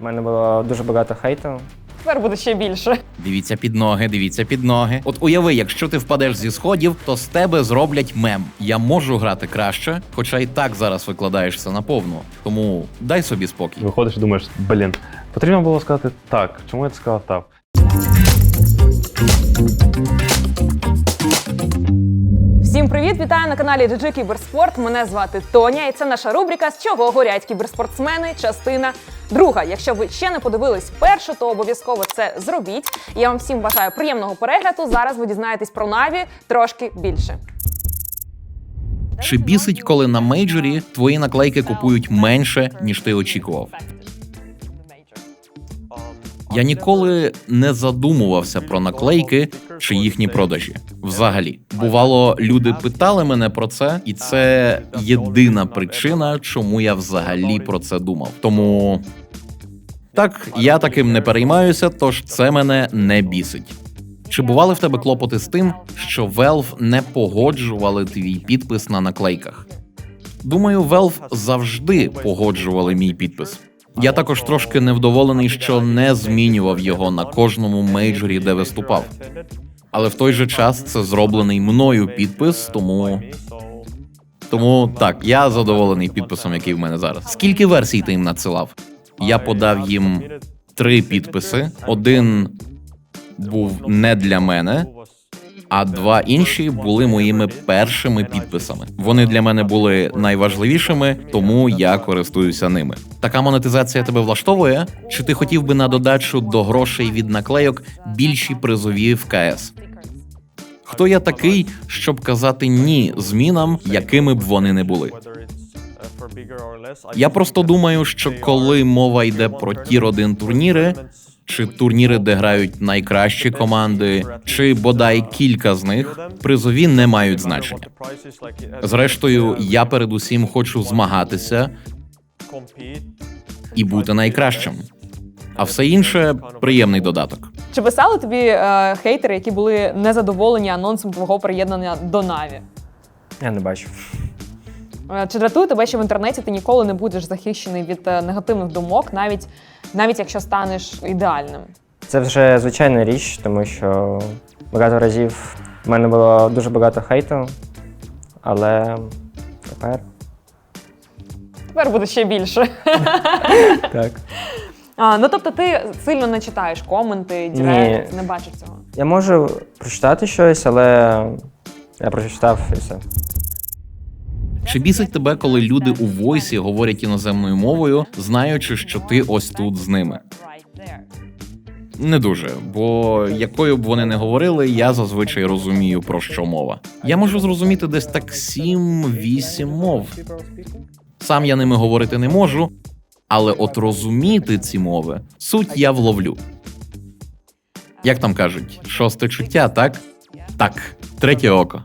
У мене було дуже багато хейту. Тепер буде ще більше. Дивіться під ноги, дивіться під ноги. От уяви, якщо ти впадеш зі сходів, то з тебе зроблять мем. Я можу грати краще, хоча і так зараз викладаєшся на повну. Тому дай собі спокій. Виходиш і думаєш, блін, потрібно було сказати так. Чому я це сказав так? Всім привіт! Вітаю на каналі GG Кіберспорт. Мене звати Тоня, і це наша рубрика З чого горять кіберспортсмени. Частина друга. Якщо ви ще не подивились першу, то обов'язково це зробіть. Я вам всім бажаю приємного перегляду. Зараз ви дізнаєтесь про Наві трошки більше. Чи бісить, коли на мейджорі твої наклейки купують менше, ніж ти очікував? Я ніколи не задумувався про наклейки чи їхні продажі. Взагалі, бувало, люди питали мене про це, і це єдина причина, чому я взагалі про це думав. Тому так, я таким не переймаюся, тож це мене не бісить. Чи бували в тебе клопоти з тим, що Valve не погоджували твій підпис на наклейках? Думаю, Valve завжди погоджували мій підпис. Я також трошки невдоволений, що не змінював його на кожному мейджорі, де виступав. Але в той же час це зроблений мною підпис, тому. Тому так, я задоволений підписом, який в мене зараз. Скільки версій ти їм надсилав? Я подав їм три підписи. Один був не для мене, а два інші були моїми першими підписами. Вони для мене були найважливішими, тому я користуюся ними. Така монетизація тебе влаштовує? Чи ти хотів би на додачу до грошей від наклейок більші призові в КС? Хто я такий, щоб казати ні змінам, якими б вони не були? Я просто думаю, що коли мова йде про тір 1 турніри, чи турніри, де грають найкращі команди, чи бодай кілька з них, призові не мають значення. Зрештою, я передусім хочу змагатися і бути найкращим. А все інше приємний додаток. Чи писали тобі е, хейтери, які були незадоволені анонсом твого приєднання до Наві? Я не бачу. Е, Чи дратує тебе, що в інтернеті ти ніколи не будеш захищений від е, негативних думок, навіть навіть якщо станеш ідеальним? Це вже звичайна річ, тому що багато разів в мене було дуже багато хейту, але тепер Тепер буде ще більше. так. А, ну тобто ти сильно не читаєш коменти, дірект, не бачиш цього. Я можу прочитати щось, але я прочитав і все. Чи бісить тебе, коли люди у войсі говорять іноземною мовою, знаючи, що ти ось тут з ними? Не дуже, бо якою б вони не говорили, я зазвичай розумію про що мова. Я можу зрозуміти десь так 7-8 мов. Сам я ними говорити не можу, але от розуміти ці мови суть я вловлю. Як там кажуть, шосте чуття, так? Так, третє око.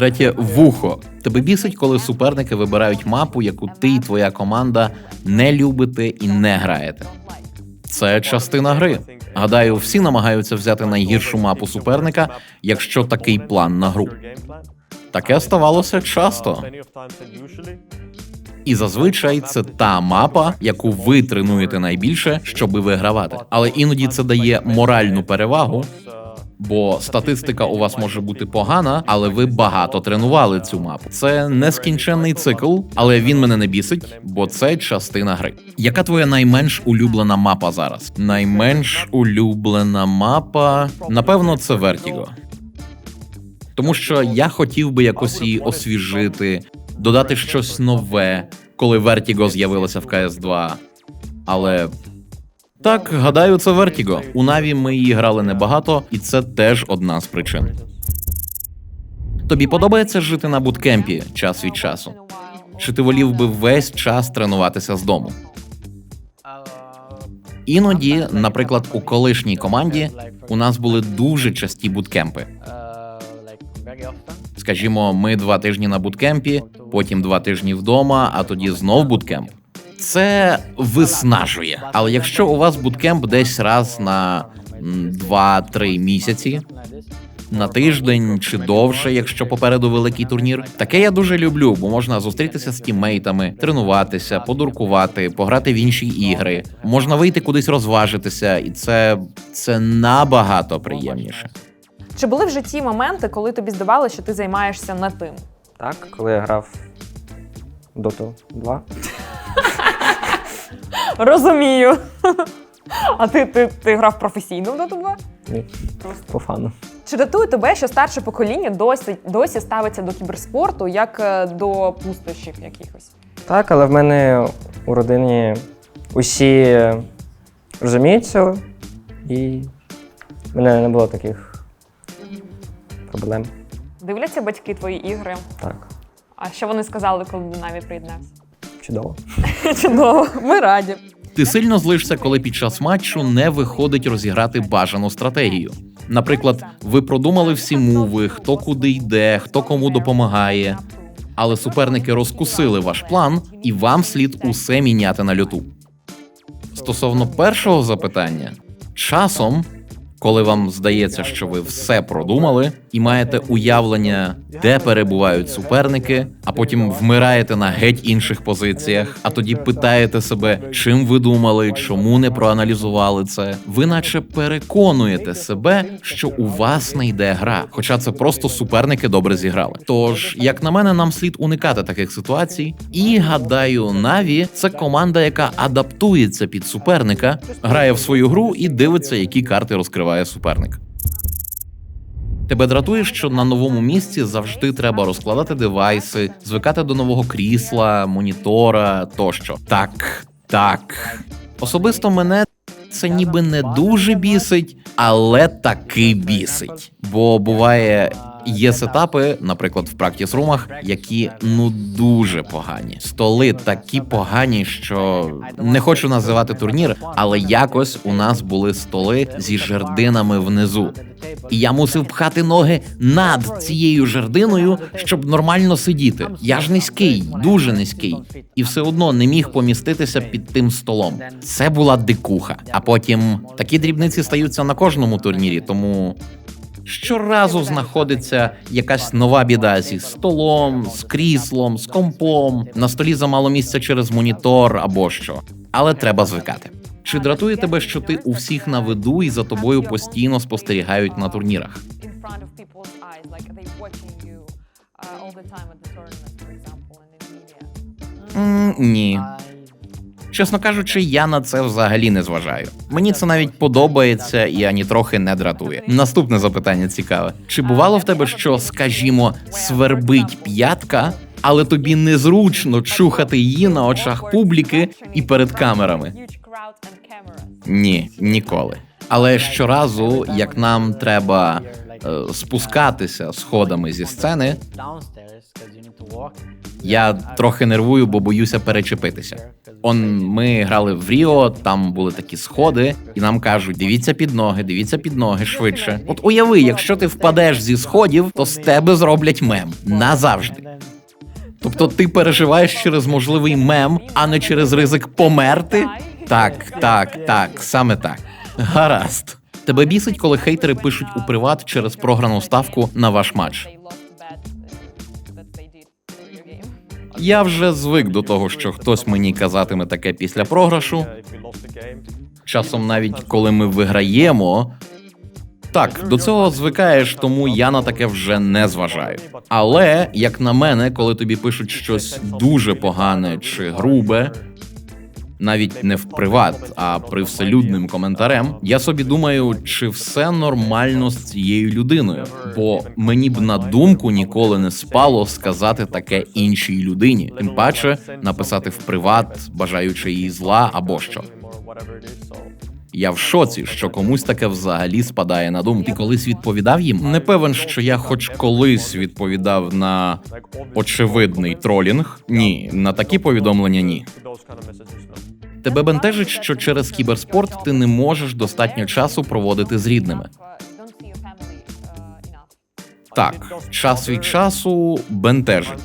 Третє вухо. Тебе бісить, коли суперники вибирають мапу, яку ти і твоя команда не любите і не граєте. Це частина гри. Гадаю, всі намагаються взяти найгіршу мапу суперника, якщо такий план на гру. Таке ставалося часто. І зазвичай це та мапа, яку ви тренуєте найбільше, щоби вигравати. Але іноді це дає моральну перевагу, бо статистика у вас може бути погана, але ви багато тренували цю мапу. Це нескінченний цикл, але він мене не бісить, бо це частина гри. Яка твоя найменш улюблена мапа зараз? Найменш улюблена мапа, напевно, це Vertigo. Тому що я хотів би якось її освіжити, додати щось нове, коли Vertigo з'явилося в CS 2. Але так, гадаю, це Vertigo. У Наві ми її грали небагато, і це теж одна з причин. Тобі подобається жити на буткемпі час від часу? Чи ти волів би весь час тренуватися з дому? Іноді, наприклад, у колишній команді у нас були дуже часті буткемпи. Скажімо, ми два тижні на буткемпі, потім два тижні вдома, а тоді знов буткемп. Це виснажує. Але якщо у вас буткемп десь раз на м, 2-3 місяці, на тиждень чи довше, якщо попереду великий турнір. Таке я дуже люблю, бо можна зустрітися з тіммейтами, тренуватися, подуркувати, пограти в інші ігри. Можна вийти кудись розважитися, і це, це набагато приємніше. Чи були в житті моменти, коли тобі здавалося, що ти займаєшся не тим? Так, коли я грав Dota 2. Розумію. А ти, ти, ти грав професійно в Dota 2? Ні, по фану. Чи датує тебе, що старше покоління досі, досі ставиться до кіберспорту як е, до пустощів якихось? Так, але в мене у родині усі розуміють це, і в мене не було таких проблем. Дивляться батьки твої ігри? Так, А що вони сказали, коли Динамі приєднався? Чудово. Чудово, ми раді. Ти сильно злишся, коли під час матчу не виходить розіграти бажану стратегію. Наприклад, ви продумали всі муви, хто куди йде, хто кому допомагає. Але суперники розкусили ваш план, і вам слід усе міняти на льоту. Стосовно першого запитання, часом, коли вам здається, що ви все продумали і маєте уявлення, де перебувають суперники, а потім вмираєте на геть інших позиціях, а тоді питаєте себе, чим ви думали, чому не проаналізували це. Ви наче переконуєте себе, що у вас не йде гра, хоча це просто суперники добре зіграли. Тож, як на мене, нам слід уникати таких ситуацій. І гадаю, Наві це команда, яка адаптується під суперника, грає в свою гру і дивиться, які карти розкриває суперник. Тебе дратує, що на новому місці завжди треба розкладати девайси, звикати до нового крісла, монітора тощо. Так, так. Особисто мене це ніби не дуже бісить, але таки бісить. Бо буває. Є сетапи, наприклад, в практіс румах, які ну дуже погані. Столи такі погані, що не хочу називати турнір, але якось у нас були столи зі жердинами внизу. І я мусив пхати ноги над цією жердиною, щоб нормально сидіти. Я ж низький, дуже низький, і все одно не міг поміститися під тим столом. Це була дикуха. А потім такі дрібниці стаються на кожному турнірі, тому. Щоразу знаходиться якась нова біда зі столом, з кріслом, з компом. На столі замало місця через монітор або що. Але треба звикати. Чи дратує тебе, що ти у всіх на виду і за тобою постійно спостерігають на турнірах? М, ні. Чесно кажучи, я на це взагалі не зважаю. Мені це навіть подобається і ані трохи не дратує. Наступне запитання цікаве: чи бувало в тебе, що, скажімо, свербить п'ятка, але тобі незручно чухати її на очах публіки і перед камерами? Ні, ніколи. Але щоразу, як нам треба е, спускатися сходами зі сцени, я трохи нервую, бо боюся перечепитися. Он ми грали в Ріо, там були такі сходи, і нам кажуть: дивіться під ноги, дивіться під ноги швидше. От уяви, якщо ти впадеш зі сходів, то з тебе зроблять мем назавжди. Тобто ти переживаєш через можливий мем, а не через ризик померти? Так, так, так, саме так. Гаразд. Тебе бісить, коли хейтери пишуть у приват через програну ставку на ваш матч. Я вже звик до того, що хтось мені казатиме таке після програшу. Часом навіть коли ми виграємо. Так, до цього звикаєш, тому я на таке вже не зважаю. Але як на мене, коли тобі пишуть щось дуже погане чи грубе, навіть не в приват, а привселюдним коментарем, я собі думаю, чи все нормально з цією людиною, бо мені б на думку ніколи не спало сказати таке іншій людині, тим паче написати в приват, бажаючи їй зла або що. Я в шоці, що комусь таке взагалі спадає на думку. Ти колись відповідав їм? Не певен, що я хоч колись відповідав на очевидний тролінг. Ні, на такі повідомлення ні. Тебе бентежить, що через кіберспорт ти не можеш достатньо часу проводити з рідними. Так, час від часу бентежить,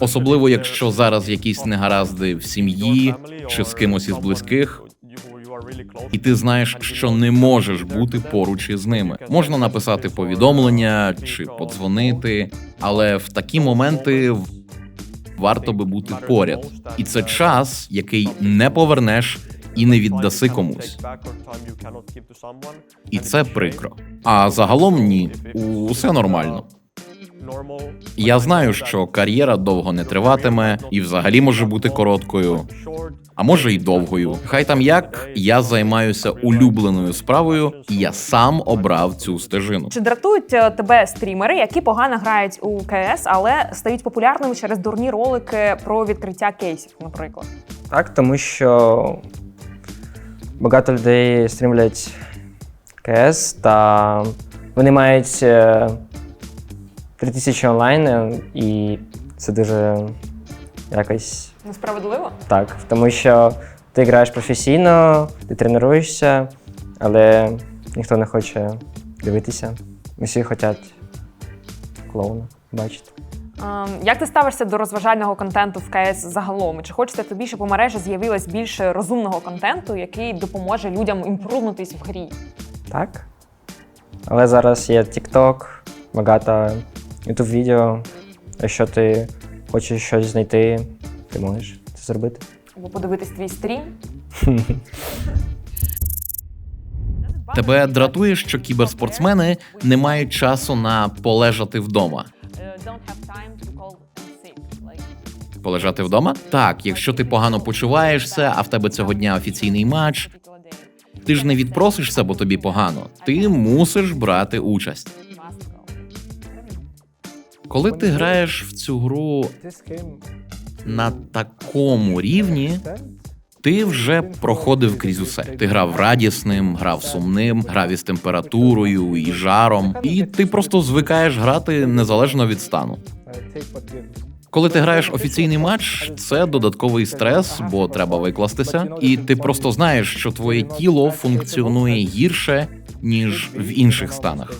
особливо якщо зараз якісь негаразди в сім'ї чи з кимось із близьких. і ти знаєш, що не можеш бути поруч із ними. Можна написати повідомлення чи подзвонити, але в такі моменти варто би бути поряд, і це час, який не повернеш і не віддаси комусь. І це прикро. А загалом ні, усе нормально. Я знаю, що кар'єра довго не триватиме і взагалі може бути короткою, а може й довгою. Хай там як я займаюся улюбленою справою, і я сам обрав цю стежину. Чи дратують е, тебе стрімери, які погано грають у КС, але стають популярними через дурні ролики про відкриття кейсів, наприклад? Так, тому що багато людей стрімлять КС, та вони мають е, 3000 онлайн, е, і це дуже якось Несправедливо? так. Тому що ти граєш професійно, ти тренуєшся, але ніхто не хоче дивитися. Усі хочуть клоуна бачити. Як ти ставишся до розважального контенту в КС загалом? Чи хочеться тобі, щоб у мережі з'явилось більше розумного контенту, який допоможе людям імпрувнутись в грі? Так. Але зараз є TikTok, багато YouTube відео. Якщо ти хочеш щось знайти, ти можеш це зробити. Або подивитись твій стрім? Тебе дратує, що кіберспортсмени не мають часу на полежати вдома. Полежати вдома? Так, якщо ти погано почуваєшся, а в тебе цього дня офіційний матч, ти ж не відпросишся, бо тобі погано. Ти мусиш брати участь. Коли ти граєш в цю гру на такому рівні, ти вже проходив крізь усе. Ти грав радісним, грав сумним, грав із температурою і жаром, і ти просто звикаєш грати незалежно від стану. Коли ти граєш офіційний матч, це додатковий стрес, бо треба викластися, і ти просто знаєш, що твоє тіло функціонує гірше ніж в інших станах.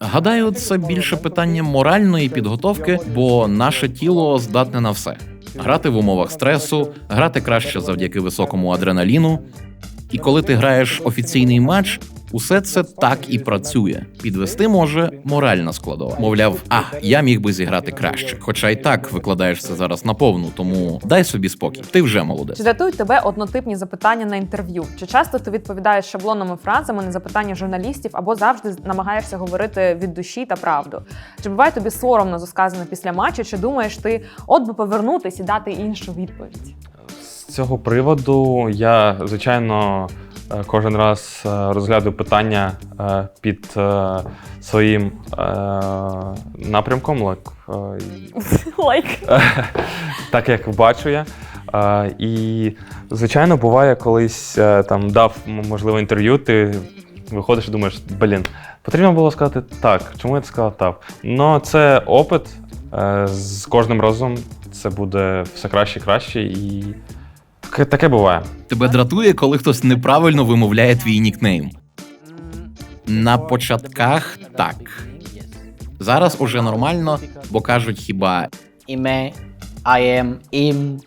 Гадаю, це більше питання моральної підготовки, бо наше тіло здатне на все: грати в умовах стресу, грати краще завдяки високому адреналіну. І коли ти граєш офіційний матч, усе це так і працює. Підвести може моральна складова. Мовляв, а я міг би зіграти краще. Хоча й так викладаєш це зараз наповну, тому дай собі спокій. Ти вже молодець. Чи дратують тебе однотипні запитання на інтерв'ю? Чи часто ти відповідаєш шаблонними фразами на запитання журналістів або завжди намагаєшся говорити від душі та правду? Чи буває тобі соромно за сказане після матчу? Чи думаєш ти, от би повернутись і дати іншу відповідь? З цього приводу я, звичайно, кожен раз е, розглядаю питання е, під е, своїм е, напрямком, like, е, Лайк. так як бачу я. Е, І, звичайно, буває, колись е, там дав м, можливо інтерв'ю, ти виходиш і думаєш, блін, потрібно було сказати так, чому я це сказав так? Ну, це опит. е, З кожним разом це буде все краще і краще, і таке, таке буває. Тебе дратує, коли хтось неправильно вимовляє твій нікнейм. На початках так. Зараз уже нормально, бо кажуть хіба. іме, I am, im,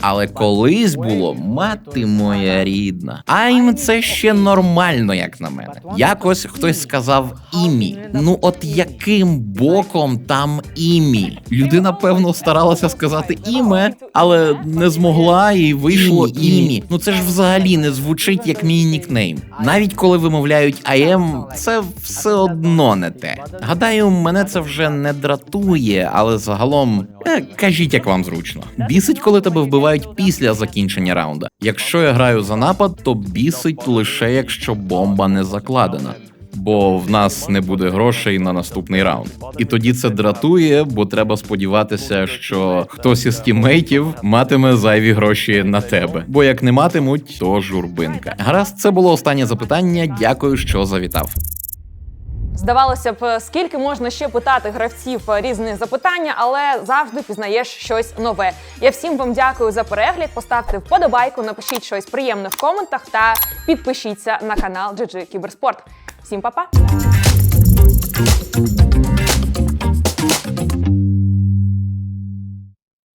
Але колись було мати моя рідна. Айм це ще нормально, як на мене. Якось хтось сказав імі. Ну от яким боком там імі? Людина, певно, старалася сказати іме, але не змогла і вийшло імі. Ну це ж взагалі не звучить як мій нікнейм. Навіть коли вимовляють аєм, це все одно не те. Гадаю, мене це вже не дратує, але загалом е, кажіть, як вам зручно. Бісить, коли тебе вбивають після закінчення раунда. Якщо я граю за напад, то бісить лише якщо бомба не закладена. Бо в нас не буде грошей на наступний раунд. І тоді це дратує, бо треба сподіватися, що хтось із тіммейтів матиме зайві гроші на тебе. Бо як не матимуть, то журбинка. Гаразд, це було останнє запитання. Дякую, що завітав. Здавалося б, скільки можна ще питати гравців різні запитання, але завжди пізнаєш щось нове. Я всім вам дякую за перегляд. Поставте вподобайку, напишіть щось приємне в коментах та підпишіться на канал GG Кіберспорт. Всім па-па!